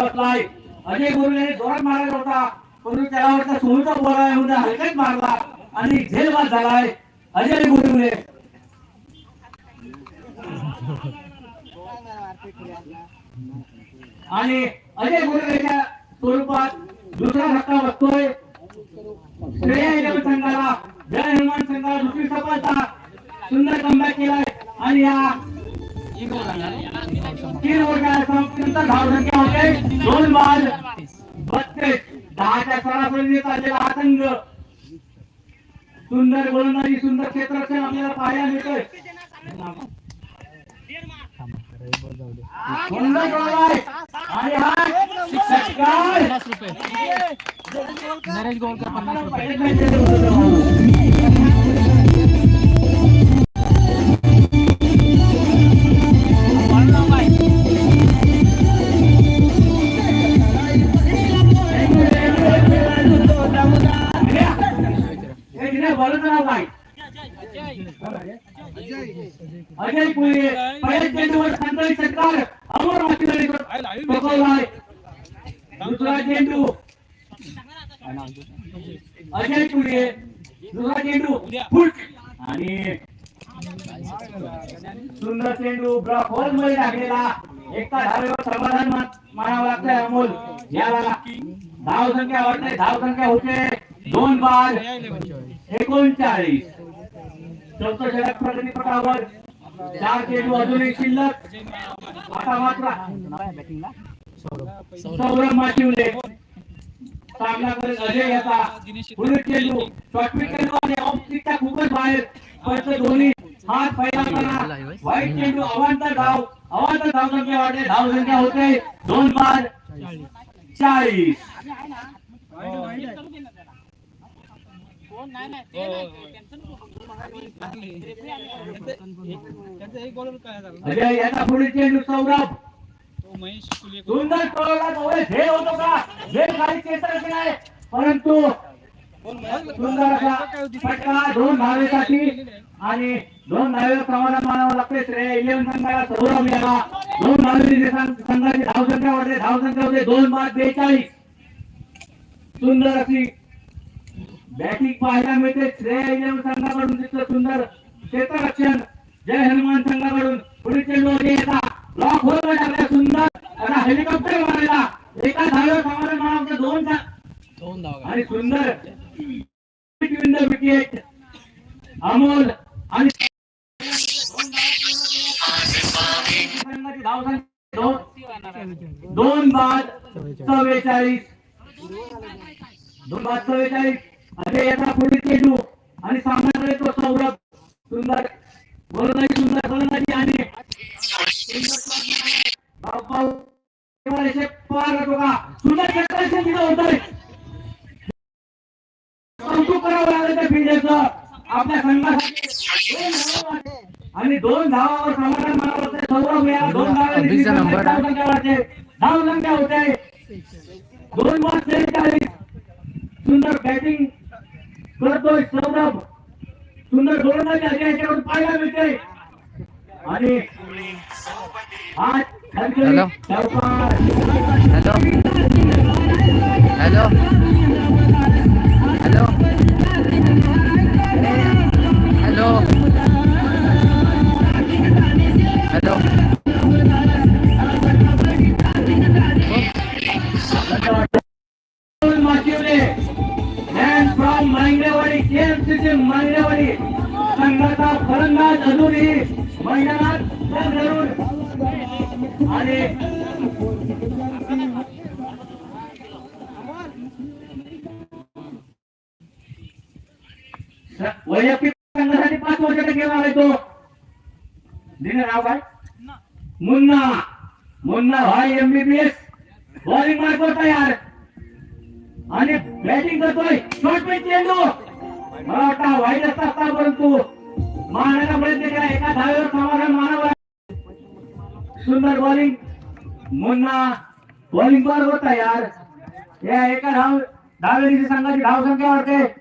फटका बसलाय अजय गुरुने जोरात मारायला होता. परंतु त्याला वाटतं सोनूचा बोला म्हणून हलकत मारला आणि झेलबाद झालाय अजय गुरुने. आणि अजय गुरुच्या स्वरूपात दुसरा धक्का बसतोय. संघाला जय हनुमान संघाला दुसरी सफलता. सुंदर कमबॅक केलाय. आणि या तीन ओव्हरच्या धाव संख्या होते दोन बाद बत्तीस दहाच्या सरासरीने चाललेला हा संघ. सुंदर गोलंदाजी सुंदर क्षेत्ररक्षण आपल्याला पाहायला मिळतोय. आणि हा पन्नास रुपये नरेश गोलकर पन्नास रुपये. नाव काय अजय पुणे प्रयत्न चेंडूवर संतोष सरकार अमर मातीकडे टोकवलाय दुसरा चेंडू अजय पुणे दुसरा चेंडू फुट. आणि सुंदर चेंडू ब्लॉक होलमध्ये लागलेला एका धावेवर समाधान मानावं लागतंय अमोल. याला धाव संख्या वाटते धाव संख्या होते. दोन बाद एकोणचाळीस. चौथं षटक प्रगती पटावर. चार चेंडू अजूनही शिल्लक. आता मात्र सौरभ माशिवले सामना करत अजय याचा पुढील चेंडू शॉर्टपिट चेंडू आणि ऑफ खूपच बाहेर. परत धोनी हात पहिला करा. वाईट चेंडू अवांतर धाव. अवांतर धाव संख्या वाढते. धाव संख्या होते दोन बार चाळीस. अजय चेंडू सौरभ सुंदर पळवला होतो का? काही नाही? परंतु सुंदर असा फटका दोन धावेसाठी आणि दोन धावेवर प्रमाणात मानावं लागते श्रेय इलेव्हन संघाला सौरभ याला. दोन धावे संघाची धावसंख्या वाढते धावसंख्या होते दोन बाद बेचाळीस. सुंदर अशी बॅटिंग पाहायला मिळते. श्रेय संघाकडून तिथलं सुंदर. क्षेत्ररक्षण. जय हनुमान संघाकडून. पुढील चेंडू अजय येता ब्लॉक होत टाकला सुंदर. आता हेलिकॉप्टर मारायला एका धावेवर समाधान मानावं दोन दोन धावा आणि सुंदर. wicket अमोल आणि दोन बाद चव्वेचाळीस. दोन बाद चव्वेचाळीस. अजय याचा पुढील चेंडू आणि सामना करतो सौरभ सुंदर गोलंदाजी सुंदर गोलंदाजी आणि धावपाव केवळ असे पार होतो का? सुंदर क्षेत्ररक्षण तिथं होतंय कौतुक करावं लागलं त्या फिल्डरचं आपल्या संघासाठी आणि दोन धावावर समाधान सौरभ या दोन धाव संख्या होते दोन बाद त्रेचाळीस सुंदर बॅटिंग करतोय सौरभ सुंदर अजय याच्याकडून पाहायला मिळते. आणि आज मांगडेवाडी KMCC संघाचा फलंदाज अजूनही मैदानात उभा धरून. आणि वैयक्तिक संघासाठी पाच वर्षाचा गेम आहे तो. दिने नाव काय? मुन्ना. मुन्ना भाई एमबीबीएस बॉलिंग मारतो तयार. आणि बॅटिंग करतोय. शॉर्ट पिच चेंडू. मला वाटतं वाईट असतात असता परंतु? मारण्याचा प्रयत्न केला. एका धावेवर समाधान मानावं सुंदर बॉलिंग मुन्ना बॉलिंग बरोबर यार या एका धाव धावेची संघाची धाव संख्या वाढते.